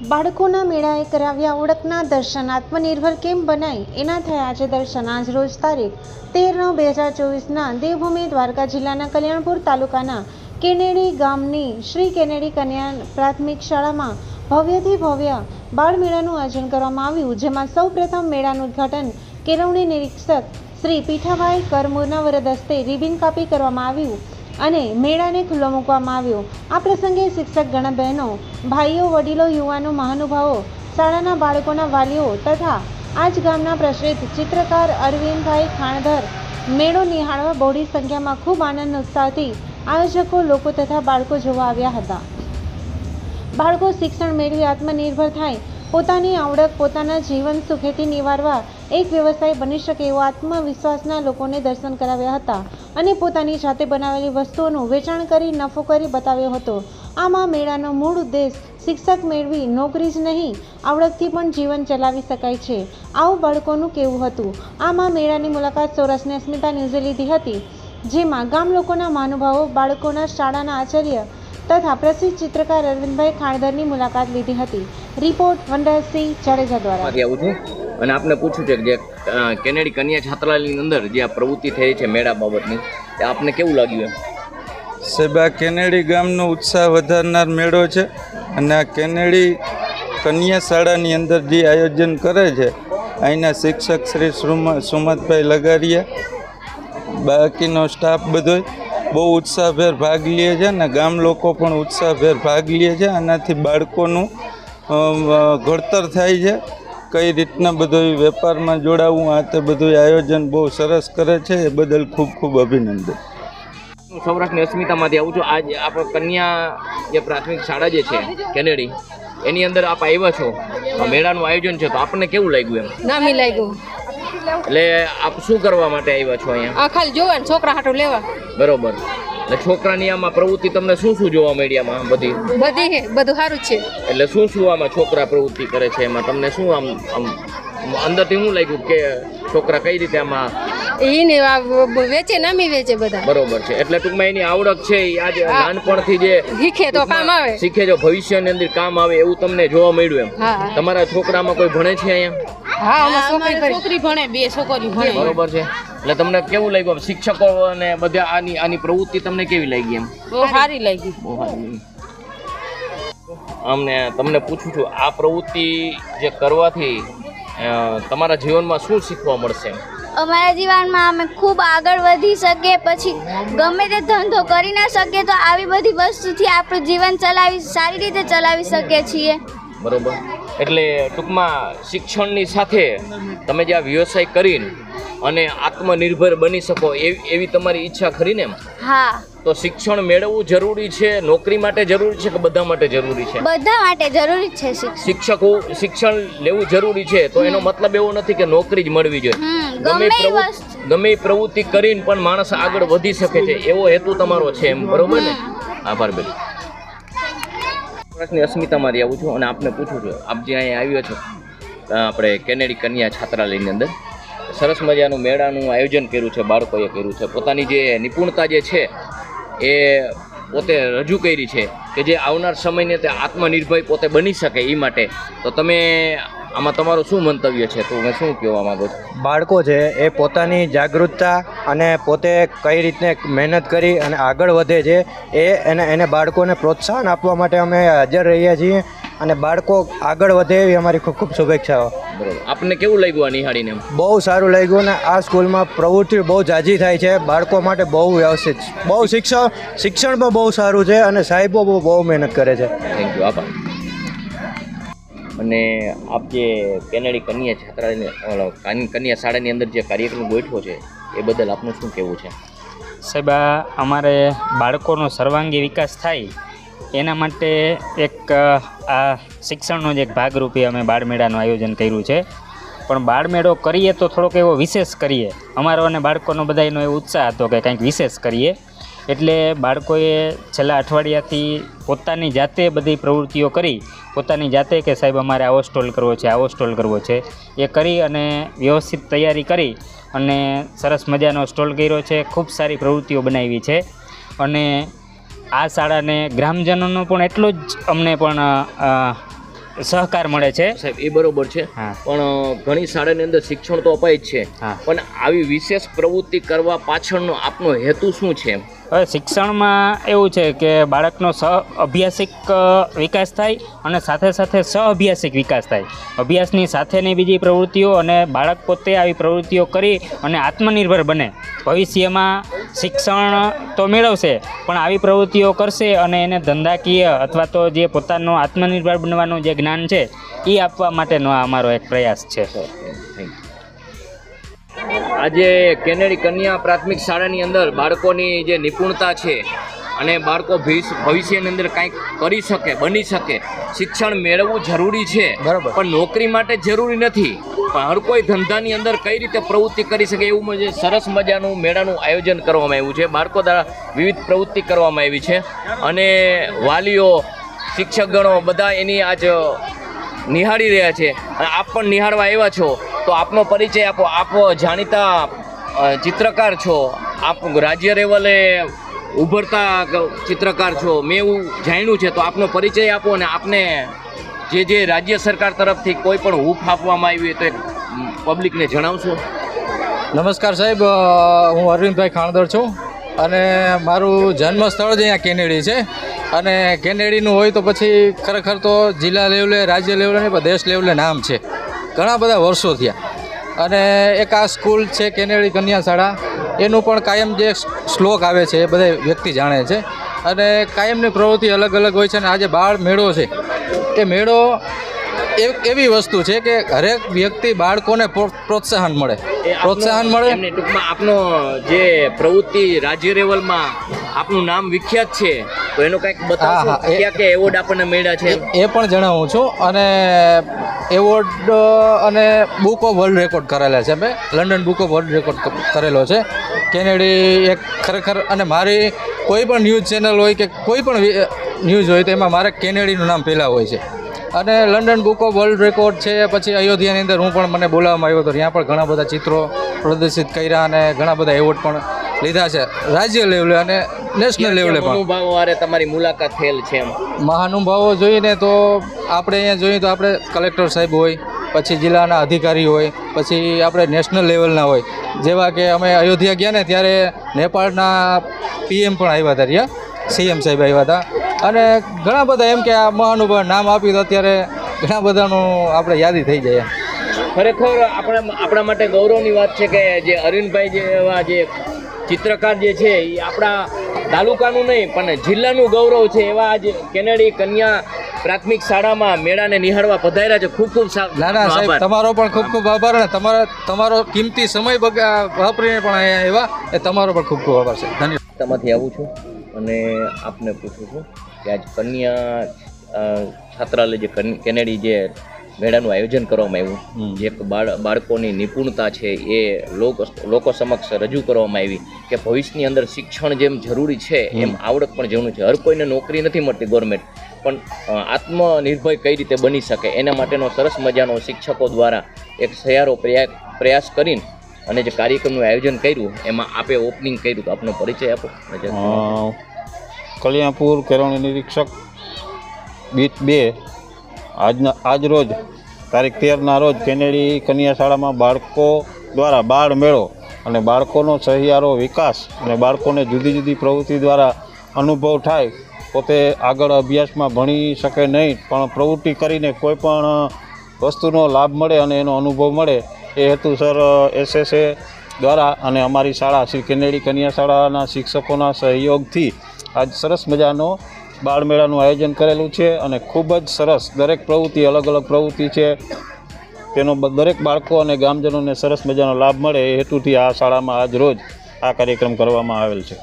બાળકોના મેળાએ કરાવ્યા ઓળખના દર્શન, આત્મનિર્ભર કેમ બનાય? એના થયા આજે દર્શન. આજ રોજ તારીખ તેર નવ બે હજાર ચોવીસના દેવભૂમિ દ્વારકા જિલ્લાના કલ્યાણપુર તાલુકાના કેનેડી ગામની શ્રી કેનેડી કન્યા પ્રાથમિક શાળામાં ભવ્યથી ભવ્ય બાળ મેળાનું આયોજન કરવામાં આવ્યું, જેમાં સૌ પ્રથમ મેળાનું ઉદ્ઘાટન કેળવણી નિરીક્ષક શ્રી પીઠાભાઈ કરમુરના વરદ હસ્તે રિબિન કાપી કરવામાં આવ્યું. અને મેળાને ખુલ્લો મૂકવામાં આવ્યો. આ પ્રસંગે શિક્ષક ગણ બહેનો, ભાઈઓ, વડીલો, યુવાનો, મહાનુભાવો, શાળાના બાળકોના વાલીઓ તથા આજ ગામના પ્રસિદ્ધ ચિત્રકાર અરવિંદભાઈ ખાણધર મેળો નિહાળવા બહોળી સંખ્યામાં ખૂબ આનંદ ઉત્સાહથી આયોજકો, લોકો તથા બાળકો જોવા આવ્યા હતા. બાળકો શિક્ષણ મેળવી આત્મનિર્ભર થાય પોતાની આવડત, પોતાના જીવન સુખેથી નિવારવા એક વ્યવસાય બની શકે એવો આત્મવિશ્વાસના લોકોને દર્શન કરાવ્યા હતા અને પોતાની જાતે બનાવેલી વસ્તુઓનું વેચાણ કરી, નફો કરી બતાવ્યો હતો. આમાં મેળાનો મૂળ ઉદ્દેશ શિક્ષક મેળવી, નોકરી જ નહીં, આવડતથી પણ જીવન ચલાવી શકાય છે. આવું બાળકોનું કહેવું હતું. આમાં મેળાની મુલાકાત સૌરાષ્ટ્રની અસ્મિતા ન્યૂઝે લીધી હતી, જેમાં ગામ લોકોના મહાનુભાવો, બાળકોના શાળાના આચાર્ય તથા પ્રસિદ્ધ ચિત્રકાર અરવિંદભાઈ ખાણધરની મુલાકાત લીધી હતી. રિપોર્ટ વંડરસિંહ જાડેજા દ્વારા. આવું છું? અને આપને પૂછ્યું છે કે જે કેનેડી કન્યા છાત્રાલયની અંદર જે આ પ્રવૃત્તિ થઈ છે મેળા બાબતની તે આપને કેવું લાગ્યું એમ? સેબા કેનેડી ગામનો ઉત્સાહ વધારનાર મેળો છે અને આ કેનેડી કન્યા શાળાની અંદર જે આયોજન કરે છે અહીંના શિક્ષક શ્રી સુમ- સુમતભાઈ લગારિયા બાકીનો સ્ટાફ બધોય બહુ ઉત્સાહભેર ભાગ લે છે અને ગામ લોકો પણ ઉત્સાહભેર ભાગ લે છે. આનાથી બાળકોનું ઘડતર થાય છે. કઈ રીતના બધું વેપારમાં જોડાવું આ તે બધું આયોજન બહુ સરસ કરે છે. એ બદલ ખૂબ ખૂબ અભિનંદન. હું સૌરાષ્ટ્રની અસ્મિતામાંથી આવું છું. આજ આપણે કન્યા જે પ્રાથમિક શાળા જે છે કેનેડી એની અંદર આપ આવ્યા છો. મેળાનું આયોજન છે. તો આપણને કેવું લાગ્યું એમ? નામી મિલાઈ ગયું એટલે આપ શું કરવા માટે આવ્યા છો અહીંયા? આ ખાલી જોવા ને છોકરા હાટું લેવા. બરોબર. એટલે છોકરાની આમાં પ્રવૃત્તિ તમને શું શું જોવા મળી આમાં બધી? બધી હે બધું સારું જ છે. એટલે શું શું આમાં છોકરા પ્રવૃત્તિ કરે છે એમાં? તમને શું આમ આમ અંદરથી શું લાગ્યું કે છોકરા કઈ રીતે આમાં એને વેચે નામી વેચે બધા. બરોબર છે. એટલે ટૂંકમાં એની આવડત છે એ આજે નાનપણથી જે શીખે તો કામ આવે. શીખે જો ભવિષ્યની અંદર કામ આવે એવું તમને જોવા મળ્યું એમ. તમારા છોકરામાં કોઈ ભણે છે અહીંયા? હા અમે છોકરી ભણે. બે છોકરી ભણે. બરોબર છે. એટલે તમને કેવું લાગ્યું આમ? શિક્ષકો અને બધા આની આની પ્રવૃત્તિ તમને કેવી લાગી એમ? બહુ સારી લાગી. બહુ સારી. અમને તમને પૂછું છું આ પ્રવૃત્તિ જે કરવાથી તમારા જીવનમાં શું શીખવા મળશે? એમ? અમારા જીવનમાં અમે ખૂબ આગળ વધી શકીએ પછી ગમે તે ધંધો કરી ના શકીએ તો આવી બધી વસ્તુથી આપણું જીવન ચલાવી સારી રીતે ચલાવી શકીએ છીએ. બરોબર. એટલે ટૂંકમાં શિક્ષણની સાથે તમે જે આ વ્યવસાય કરીને અને આત્મનિર્ભર બની શકો એવી એવી તમારી ઈચ્છા ખરી ને હા. તો શિક્ષણ મેળવવું જરૂરી છે? નોકરી માટે જરૂરી છે કે બધા માટે જરૂરી છે? બધા માટે જરૂરી છે શિક્ષકો શિક્ષણ લેવું જરૂરી છે? તો એનો મતલબ એવો નથી કે નોકરી જ મળવી જોઈએ. ગમે ગમે એ પ્રવૃ- વસ્તુ. ગમે પ્રવૃત્તિ કરીને પણ માણસ આગળ વધી શકે છે. એવો હેતુ તમારો છે એમ બરોબર ને? આભાર બેન. વર્ષની અસ્મિતા મારી આવું છું અને આપને પૂછું છું. આપ જે અહીંયા આવ્યો છો આપણે કેનેડી કન્યા છાત્રાલયની અંદર સરસ મજાનું મેળાનું આયોજન કર્યું છે બાળકોએ કર્યું છે. પોતાની જે નિપુણતા જે છે એ પોતે રજૂ કરી છે કે જે આવનાર સમયને તે આત્મનિર્ભર પોતે બની શકે એ માટે. તો તમે આમાં તમારું શું મંતવ્ય છે? તો હું શું કહેવા માગું છું? બાળકો છે, એ પોતાની જાગૃતતા અને પોતે કઈ રીતે મહેનત કરી અને આગળ વધે છે, એ એને એને બાળકોને પ્રોત્સાહન આપવા માટે અમે હાજર રહ્યા છીએ. અને બાળકો આગળ વધે એવી અમારી ખૂબ ખૂબ શુભેચ્છાઓ. બરોબર. આપને કેવું લાગ્યું આ નિહાળીને એમ? બહુ સારું લાગ્યું ને આ સ્કૂલમાં પ્રવૃત્તિ બહુ જાજી થાય છે. બાળકો માટે બહુ વ્યવસ્થિત બહુ શિક્ષણ શિક્ષણ પણ બહુ સારું છે અને સાહેબો બહુ બહુ મહેનત કરે છે. થેન્ક યુ આભાર. અને આપ જે કેનેડી કન્યા છાત્રાલયની કાન- કન્યા શાળાની અંદર જે કાર્યક્રમ ગોઠવો છે એ બદલ આપનું શું કહેવું છે? સાહેબ આ અમારે બાળકોનો સર્વાંગી વિકાસ થાય એના માટે એક આ શિક્ષણનો જ એક ભાગરૂપે અમે બાળમેળાનું આયોજન કર્યું છે. પણ બાળમેળો કરીએ તો થોડોક એવો વિશેષ કરીએ. અમારો અને બાળકોનો બધાયનો એવો ઉત્સાહ હતો કે કંઈક વિશેષ કરીએ. એટલે બાળકોએ છેલ્લા અઠવાડિયાથી પોતાની જાતે બધી પ્રવૃત્તિઓ કરી. પોતાની જાતે કે સાહેબ અમારે આવો સ્ટોલ કરવો છે, આવો સ્ટોલ કરવો છે. એ કરી અને વ્યવસ્થિત તૈયારી કરી અને સરસ મજાનો સ્ટોલ કર્યો છે. ખૂબ સારી પ્રવૃત્તિઓ બનાવી છે. અને આ શાળાને ગ્રામજનોનો પણ એટલો જ અમને પણ સહકાર મળે છે. સાહેબ એ બરોબર છે. પણ ઘણી શાળાની અંદર શિક્ષણ તો અપાય જ છે. પણ આવી વિશેષ પ્રવૃત્તિ કરવા પાછળનો આપનો હેતુ શું છે હવે શિક્ષણમાં એવું છે કે બાળકનો સહ અભ્યાસિક વિકાસ થાય અને સાથે સાથે સ અભ્યાસિક વિકાસ થાય. અભ્યાસની સાથેની બીજી પ્રવૃત્તિઓ અને બાળક પોતે આવી પ્રવૃત્તિઓ કરી અને આત્મનિર્ભર બને. ભવિષ્યમાં શિક્ષણ તો મેળવશે, પણ આવી પ્રવૃત્તિઓ કરશે અને એને ધંધાકીય અથવા તો જે પોતાનો આત્મનિર્ભર બનવાનું જે જ્ઞાન છે એ આપવા માટેનો આ અમારો એક પ્રયાસ છે. આજે કેનેડી કન્યા પ્રાથમિક શાળાની અંદર બાળકોની જે નિપુણતા છે અને બાળકો ભવિષ્ય- ભવિષ્યની અંદર કંઈક કરી શકે બની શકે શિક્ષણ મેળવવું જરૂરી છે. બરાબર. પણ નોકરી માટે જરૂરી નથી. પણ હર કોઈ ધંધાની અંદર કઈ રીતે પ્રવૃત્તિ કરી શકે એવું જે સરસ મજાનું મેળાનું આયોજન કરવામાં આવ્યું છે. બાળકો દ્વારા વિવિધ પ્રવૃત્તિ કરવામાં આવી છે. અને વાલીઓ શિક્ષકગણો બધા એની આજ નિહાળી રહ્યા છે અને આપ પણ નિહાળવા આવ્યા છો. તો આપનો પરિચય આપો. આપ જાણીતા ચિત્રકાર છો. આપ રાજ્ય લેવલે ઉભરતા ચિત્રકાર છો. મેં એવું જાણ્યું છે. તો આપનો પરિચય આપો અને આપને જે જે રાજ્ય સરકાર તરફથી કોઈ પણ હૂફ આપવામાં આવી હોય તો પબ્લિકને જણાવશો. નમસ્કાર સાહેબ. હું અરવિંદભાઈ ખાણદર છું અને મારું જન્મ સ્થળ જ અહીંયા કેનેડી છે. અને કેનેડીનું હોય તો પછી ખરેખર તો જિલ્લા લેવલે, રાજ્ય લેવલે નહીં, પણ દેશ લેવલે નામ છે. ઘણા બધા વર્ષો થયા. અને એક આ સ્કૂલ છે કેનેડી કન્યા શાળા એનું પણ કાયમ જે શ્લોક આવે છે, એ બધા વ્યક્તિ જાણે છે. અને કાયમની પ્રવૃત્તિ અલગ અલગ હોય છે અને આજે બાળ મેળો છે. એ મેળો એવી વસ્તુ છે કે હરેક વ્યક્તિ બાળકોને પ્રોત્સાહન મળે. પ્રોત્સાહન મળે? એમને ટૂંકમાં આપનો જે પ્રવૃત્તિ રાજ્ય લેવલમાં આપનું નામ વિખ્યાત છે તો એનો કંઈક બતાવશો? ક્યાં કે એવોર્ડ આપણને મળ્યા છે? એ એ પણ જણાવું છું. અને એવોર્ડ અને બુક ઓફ વર્લ્ડ રેકોર્ડ કરેલા છે મેં London book of world record કરેલો છે. કેનેડી એક ખરેખર અને મારી કોઈ પણ ન્યૂઝ ચેનલ હોય કે કોઈ પણ ન્યૂઝ હોય તો એમાં મારે કેનેડીનું નામ પહેલાં હોય છે. અને London book of world record છે પછી અયોધ્યાની અંદર હું પણ મને બોલાવવામાં આવ્યો હતો. ત્યાં પણ ઘણા બધા ચિત્રો પ્રદર્શિત કર્યા અને ઘણા બધા એવોર્ડ પણ લીધા છે રાજ્ય લેવલે અને નેશનલ લેવલે પણ. અનુભવો તમારી મુલાકાત થયેલ છે મહાનુભાવો જોઈને તો આપણે અહીંયા જોઈએ તો આપણે કલેક્ટર સાહેબ હોય પછી જિલ્લાના અધિકારી હોય પછી આપણે નેશનલ લેવલના હોય. જેવા કે અમે અયોધ્યા ગયા ને ત્યારે નેપાળના પીએમ પણ આવ્યા હતા રહ્યા. સીએમ સાહેબ આવ્યા હતા. અને ઘણા બધા એમ કે આ મહાનુભાવ નામ આપ્યું તો અત્યારે ઘણા બધાનું આપણે યાદી થઈ જાય ખરેખર આપણા આપણા માટે ગૌરવની વાત છે કે જે અરવિંદભાઈ જેવા જે ચિત્રકાર જે છે એ આપણા તાલુકાનું નહીં પણ જિલ્લાનું ગૌરવ છે એવા આજ કેનેડી કન્યા પ્રાથમિક શાળામાં મેળાને નિહાળવા પધાર્યા છે. ખૂબ ખૂબ સા- ના ના સાહેબ તમારો પણ ખૂબ ખૂબ આભાર અને તમારા તમારો કિંમતી સમય વાપરીને પણ અહીંયા એવા એ તમારો પણ ખૂબ ખૂબ આભાર છે. ધન્યવાદ. રસ્તામાંથી આવું છું. અને આપને પૂછું છું કે આજ કન્યા છાત્રાલય જે કેનેડી જે મેળાનું આયોજન કરવામાં આવ્યું જે બાળ બાળકોની નિપુણતા છે એ લોકો લોકો સમક્ષ રજૂ કરવામાં આવી કે ભવિષ્યની અંદર શિક્ષણ જેમ જરૂરી છે એમ આવડત પણ જરૂરી છે હર કોઈને નોકરી નથી મળતી ગવર્મેન્ટ પણ આત્મનિર્ભય આત્મનિર્ભર કઈ રીતે બની શકે એના માટેનો સરસ મજાનો શિક્ષકો દ્વારા એક સયારો પ્રયાસ પ્રયાસ કરીને અને જે કાર્યક્રમનું આયોજન કર્યું, એમાં આપે ઓપનિંગ કર્યું તો આપનો પરિચય આપો. કલ્યાણપુર કેળવણી નિરીક્ષક બીટ બે, આજના આજ રોજ તારીખ તેરના રોજ કેનેડી કન્યા શાળામાં બાળકો દ્વારા બાળ મેળો અને બાળકોનો સહિયારો વિકાસ અને બાળકોને જુદી જુદી પ્રવૃત્તિ દ્વારા અનુભવ થાય, પોતે આગળ અભ્યાસમાં ભણી શકે નહીં, પણ પ્રવૃત્તિ કરીને કોઈ પણ વસ્તુનો લાભ મળે અને એનો અનુભવ મળે એ હેતુસર એસએસએ દ્વારા અને અમારી શાળા, શ્રી કેનેડી કન્યા શાળાના શિક્ષકોના સહયોગથી આજ સરસ મજાનો બાળમેળાનું આયોજન કરેલું છે અને ખૂબ જ સરસ દરેક પ્રવૃત્તિ અલગ અલગ પ્રવૃત્તિ છે. તેનો દરેક બાળકો અને ગામજનોને સરસ મજાનો લાભ મળે એ હેતુથી આ શાળામાં આજ રોજ આ કાર્યક્રમ કરવામાં આવેલ છે.